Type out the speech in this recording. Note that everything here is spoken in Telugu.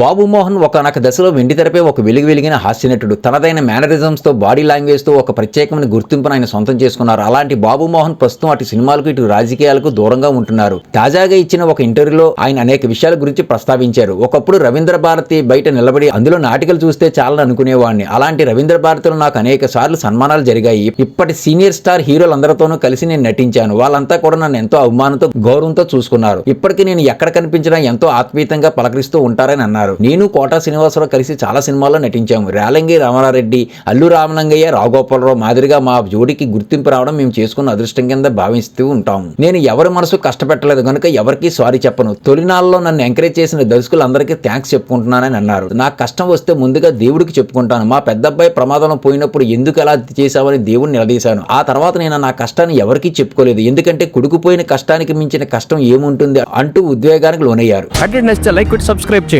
బాబు మోహన్ ఒకనొక దశలో వెండి తెరపై ఒక వెలుగు వెలిగిన హాస్యనటుడు. తనదైన మేనరిజమ్స్తో బాడీ లాంగ్వేజ్తో ఒక ప్రత్యేకమైన గుర్తింపును ఆయన సొంతం చేసుకున్నారు. అలాంటి బాబు మోహన్ ప్రస్తుతం అటు సినిమాలకు ఇటు రాజకీయాలకు దూరంగా ఉంటున్నారు. తాజాగా ఇచ్చిన ఒక ఇంటర్వ్యూలో ఆయన అనేక విషయాల గురించి ప్రస్తావించారు. ఒకప్పుడు రవీంద్ర భారతి బయట నిలబడి అందులో నాటికలు చూస్తే చాలని అనుకునేవాడిని. అలాంటి రవీంద్ర భారతిలో నాకు అనేక సార్లు సన్మానాలు జరిగాయి. ఇప్పటి సీనియర్ స్టార్ హీరోలందరితోనూ కలిసి నేను నటించాను. వాళ్ళంతా కూడా నన్ను ఎంతో అభిమానంతో గౌరవంతో చూసుకున్నారు. ఇప్పటికీ నేను ఎక్కడ కనిపించినా ఎంతో ఆత్మీయంగా పలకరిస్తూ ఉంటారని అన్నారు. నేను కోటా శ్రీనివాసరావు కలిసి చాలా సినిమాల్లో నటించాము. రేలంగి రామారెడ్డి అల్లు రామలింగయ్య రాఘోపాలరావు మాదిరిగా మా జోడికి గుర్తింపు రావడం మేము చేసుకున్న అదృష్టం కింద భావిస్తూ ఉంటాము. నేను ఎవరి మనసు కష్టపెట్టలేదు కనుక ఎవరికి సారీ చెప్పను. తొలినాళ్ళలో నన్ను ఎంకరేజ్ చేసిన దర్శకులందరికీ థ్యాంక్స్ చెప్పుకుంటున్నానని అన్నారు. నాకు కష్టం వస్తే ముందుగా దేవుడికి చెప్పుకుంటాను. మా పెద్దబ్బాయి ప్రమాదంలో పోయినప్పుడు ఎందుకు అలా చేశామని దేవుడిని నిలదీశాను. ఆ తర్వాత నేను నా కష్టాన్ని ఎవరికీ చెప్పుకోలేదు. ఎందుకంటే కొడుకుపోయిన కష్టానికి మించిన కష్టం ఏముంటుంది అంటూ ఉద్వేగానికి లోనయ్యారు. లైక్ సబ్స్క్రైబ్ చేయండి.